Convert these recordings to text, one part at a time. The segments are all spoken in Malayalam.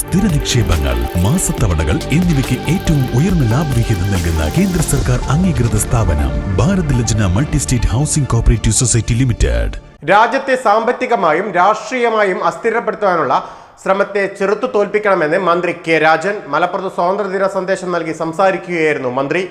സ്ഥിര നിക്ഷേപങ്ങൾ മാസത്തവണകൾ എന്നിവയ്ക്ക് ഏറ്റവും ഉയർന്ന ലാഭവിഹിതം നൽകുന്ന കേന്ദ്ര സർക്കാർ അംഗീകൃത സ്ഥാപനം Bharat Lajna multi state housing cooperative society limited. രാജ്യത്തെ സാമ്പത്തികമായും രാഷ്ട്രീയമായും അസ്ഥിരപ്പെടുത്താനുള്ള ശ്രമത്തെ ചെറുത്തു തോൽപ്പിക്കണമെന്ന് മന്ത്രി കെ രാജൻ മലപ്പുറത്ത് സ്വാതന്ത്ര്യദിന സന്ദേശം നൽകി സംസാരിക്കുകയായിരുന്നു മന്ത്രി.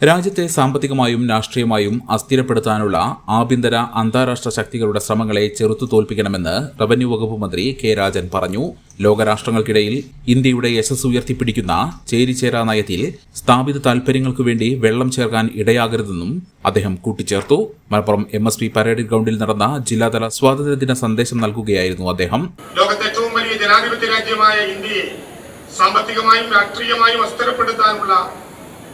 രാജ്യത്തെ സാമ്പത്തികമായും രാഷ്ട്രീയമായും അസ്ഥിരപ്പെടുത്താനുള്ള ആഭ്യന്തര അന്താരാഷ്ട്ര ശക്തികളുടെ ശ്രമങ്ങളെ ചെറുത്തു തോൽപ്പിക്കണമെന്ന് റവന്യൂ വകുപ്പ് മന്ത്രി കെ രാജൻ പറഞ്ഞു. ലോകരാഷ്ട്രങ്ങൾക്കിടയിൽ ഇന്ത്യയുടെ യശസ് ഉയർത്തിപ്പിടിക്കുന്ന ചേരിചേരാ നയത്തിൽ സ്ഥാപിത താൽപര്യങ്ങൾക്കു വേണ്ടി വെള്ളം ചേർക്കാൻ ഇടയാകരുതെന്നും അദ്ദേഹം കൂട്ടിച്ചേർത്തു. Malappuram M S P parade ഗ്രൗണ്ടിൽ നടന്ന ജില്ലാതല സ്വാതന്ത്ര്യദിന സന്ദേശം നൽകുകയായിരുന്നു അദ്ദേഹം. ലോകത്തെ ഏറ്റവും വലിയ ജനാധിപത്യ രാജ്യമായ ഇന്ത്യയെ സാമ്പത്തികമായും രാഷ്ട്രീയമായും അസ്ഥിരപ്പെടുത്താനുള്ള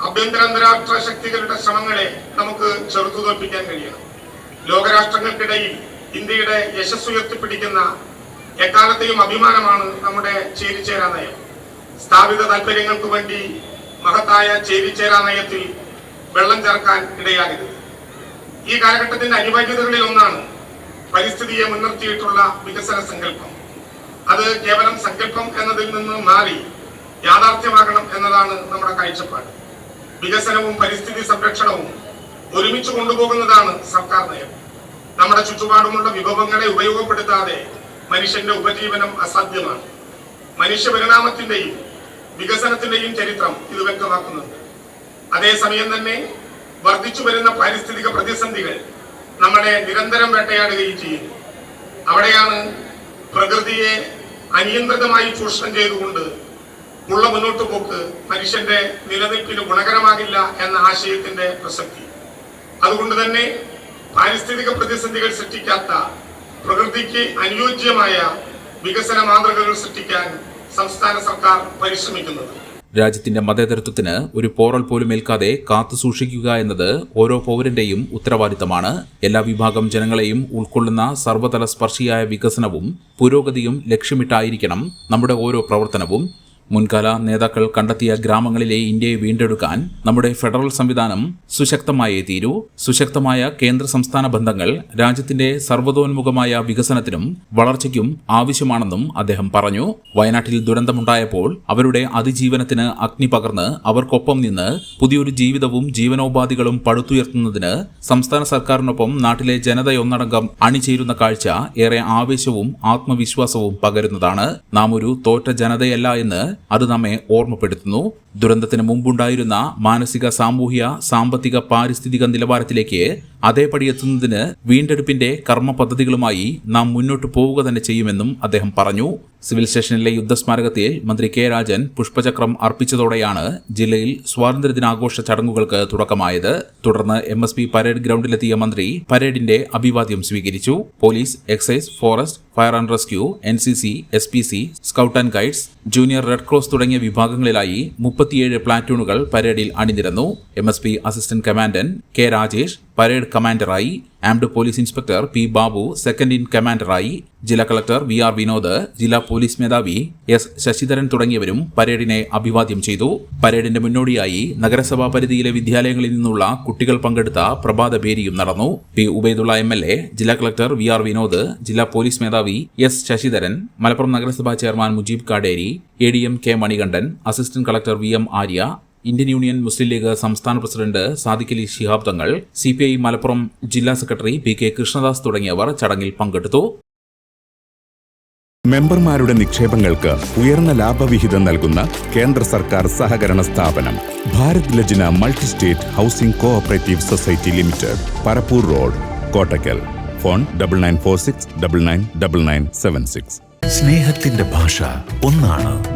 ആഭ്യന്തര അന്താരാഷ്ട്ര ശക്തികളുടെ ശ്രമങ്ങളെ നമുക്ക് ചെറുത്തു തോൽപ്പിക്കാൻ കഴിയണം. ലോകരാഷ്ട്രങ്ങൾക്കിടയിൽ ഇന്ത്യയുടെ യശസ് ഉയർത്തിപ്പിടിക്കുന്ന എക്കാലത്തെയും അഭിമാനമാണ് നമ്മുടെ ചേരിചേരാ നയം. സ്ഥാപിത താല്പര്യങ്ങൾക്ക് വേണ്ടി മഹത്തായ ചേരിചേരാ നയത്തിൽ വെള്ളം ചേർക്കാൻ ഇടയാകരുത് ഈ കാലഘട്ടത്തിന്റെ അനിവാര്യതകളിൽ ഒന്നാണ് പരിസ്ഥിതിയെ മുൻനിർത്തിയിട്ടുള്ള വികസന സങ്കല്പം. അത് കേവലം സങ്കല്പം എന്നതിൽ നിന്ന് മാറി യാഥാർത്ഥ്യമാകണം എന്നതാണ് നമ്മുടെ കാഴ്ചപ്പാട്. വികസനവും പരിസ്ഥിതി സംരക്ഷണവും ഒരുമിച്ച് കൊണ്ടുപോകുന്നതാണ് സർക്കാർ നയം. നമ്മുടെ ചുറ്റുപാടുമുള്ള വിഭവങ്ങളെ ഉപയോഗപ്പെടുത്താതെ മനുഷ്യന്റെ ഉപജീവനം അസാധ്യമാണ്. മനുഷ്യ പരിണാമത്തിന്റെയും വികസനത്തിന്റെയും ചരിത്രം ഇത് വ്യക്തമാക്കുന്നുണ്ട്. അതേസമയം തന്നെ വർദ്ധിച്ചു വരുന്ന പാരിസ്ഥിതിക പ്രതിസന്ധികൾ നമ്മളെ നിരന്തരം വേട്ടയാടുകയും ചെയ്യുന്നു. അവിടെയാണ് പ്രകൃതിയെ അനിയന്ത്രിതമായി ചൂഷണം ചെയ്തുകൊണ്ട് ഉള്ള മുന്നോട്ട് പോക്ക് മനുഷ്യന്റെ നിലനിൽപ്പിന് ഗുണകരമാകില്ല എന്ന ആശയത്തിന്റെ പ്രസക്തി. അതുകൊണ്ട് തന്നെ പാരിസ്ഥിതിക പ്രതിസന്ധികൾ സൃഷ്ടിക്കാത്ത പ്രകൃതിക്ക് അനുയോജ്യമായ വികസന മാതൃകകൾ സൃഷ്ടിക്കാൻ സംസ്ഥാന സർക്കാർ പരിശ്രമിക്കുന്നത്. രാജ്യത്തിന്റെ മതേതരത്വത്തിന് ഒരു പോറൽ പോലും ഏൽക്കാതെ കാത്തു സൂക്ഷിക്കുക എന്നത് ഓരോ പൗരന്റെയും ഉത്തരവാദിത്തമാണ്. എല്ലാ വിഭാഗം ജനങ്ങളെയും ഉൾക്കൊള്ളുന്ന സർവതല സ്പർശിയായ വികസനവും പുരോഗതിയും ലക്ഷ്യമിട്ടായിരിക്കണം നമ്മുടെ ഓരോ പ്രവർത്തനവും. മുൻകാല നേതാക്കൾ കണ്ടെത്തിയ ഗ്രാമങ്ങളിലെ ഇന്ത്യയെ വീണ്ടെടുക്കാൻ നമ്മുടെ ഫെഡറൽ സംവിധാനം സുശക്തമായേ തീരൂ. സുശക്തമായ കേന്ദ്ര സംസ്ഥാന ബന്ധങ്ങൾ രാജ്യത്തിന്റെ സർവതോന്മുഖമായ വികസനത്തിനും വളർച്ചയ്ക്കും ആവശ്യമാണെന്നും അദ്ദേഹം പറഞ്ഞു. വയനാട്ടിൽ ദുരന്തമുണ്ടായപ്പോൾ അവരുടെ അതിജീവനത്തിന് അഗ്നി പകർന്ന് അവർക്കൊപ്പം നിന്ന് പുതിയൊരു ജീവിതവും ജീവനോപാധികളും പടുത്തുയർത്തുന്നതിന് സംസ്ഥാന സർക്കാരിനൊപ്പം നാട്ടിലെ ജനതയൊന്നടങ്കം അണിചേരുന്ന കാഴ്ച ഏറെ ആവേശവും ആത്മവിശ്വാസവും പകരുന്നതാണ്. നാം ഒരു തോറ്റ ജനതയല്ല എന്ന് അത് നമ്മെ ഓർമ്മപ്പെടുത്തുന്നു. ദുരന്തത്തിന് മുമ്പുണ്ടായിരുന്ന മാനസിക സാമൂഹ്യ സാമ്പത്തിക പാരിസ്ഥിതിക നിലവാരത്തിലേക്ക് അതേപടി എത്തുന്നതിന് വീണ്ടെടുപ്പിന്റെ കർമ്മ പദ്ധതികളുമായി നാം മുന്നോട്ട് പോവുക തന്നെ ചെയ്യുമെന്നും അദ്ദേഹം പറഞ്ഞു. സിവിൽ സ്റ്റേഷനിലെ യുദ്ധസ്മാരകത്തിൽ മന്ത്രി കെ രാജൻ പുഷ്പചക്രം അർപ്പിച്ചതോടെയാണ് ജില്ലയിൽ സ്വാതന്ത്ര്യദിനാഘോഷ ചടങ്ങുകൾക്ക് തുടക്കമായത്. തുടർന്ന് എം എസ് പി പരേഡ് ഗ്രൗണ്ടിലെത്തിയ മന്ത്രി പരേഡിന്റെ അഭിവാദ്യം സ്വീകരിച്ചു. Police excise forest fire and rescue N C C S P C scout and guides junior red cross തുടങ്ങിയ വിഭാഗങ്ങളിലായി മുപ്പത്തിയേഴ് പ്ലാറ്റൂണുകൾ പരേഡിൽ അണിനിരന്നു. M S P assistant commandant K Rajesh parade കമാൻഡറായി armed police inspector P Babu second in കമാൻഡറായി ജില്ലാ കളക്ടർ വി ആർ വിനോദ് ജില്ലാ പോലീസ് മേധാവി എസ് ശശിധരൻ തുടങ്ങിയവരും പരേഡിനെ അഭിവാദ്യം ചെയ്തു. പരേഡിന്റെ മുന്നോടിയായി നഗരസഭാ പരിധിയിലെ വിദ്യാലയങ്ങളിൽ നിന്നുള്ള കുട്ടികൾ പങ്കെടുത്ത പ്രഭാത ഭേരിയും നടന്നു. P Ubaidulla M L A ജില്ലാ കളക്ടർ വി ആർ വിനോദ് ജില്ലാ പോലീസ് മേധാവി എസ് ശശിധരൻ മലപ്പുറം നഗരസഭാ chairman Mujeeb Kaderi A D M K Manikandan assistant collector V M Arya Indian Union Muslim League സംസ്ഥാന president Sadiq Ali Shihab Thangal C P I Malappuram ജില്ലാ സെക്രട്ടറി പി കെ കൃഷ്ണദാസ് തുടങ്ങിയവർ ചടങ്ങിൽ പങ്കെടുത്തു. മെമ്പർമാരുടെ നിക്ഷേപങ്ങൾക്ക് ഉയർന്ന ലാഭവിഹിതം നൽകുന്ന കേന്ദ്ര സർക്കാർ സഹകരണ സ്ഥാപനം Bharat Lajna multi state housing cooperative society limited Parappur road Kottakkal phone double nine four six double nine double nine seven six സ്നേഹത്തിന്റെ ഭാഷ ഒന്നാണ്.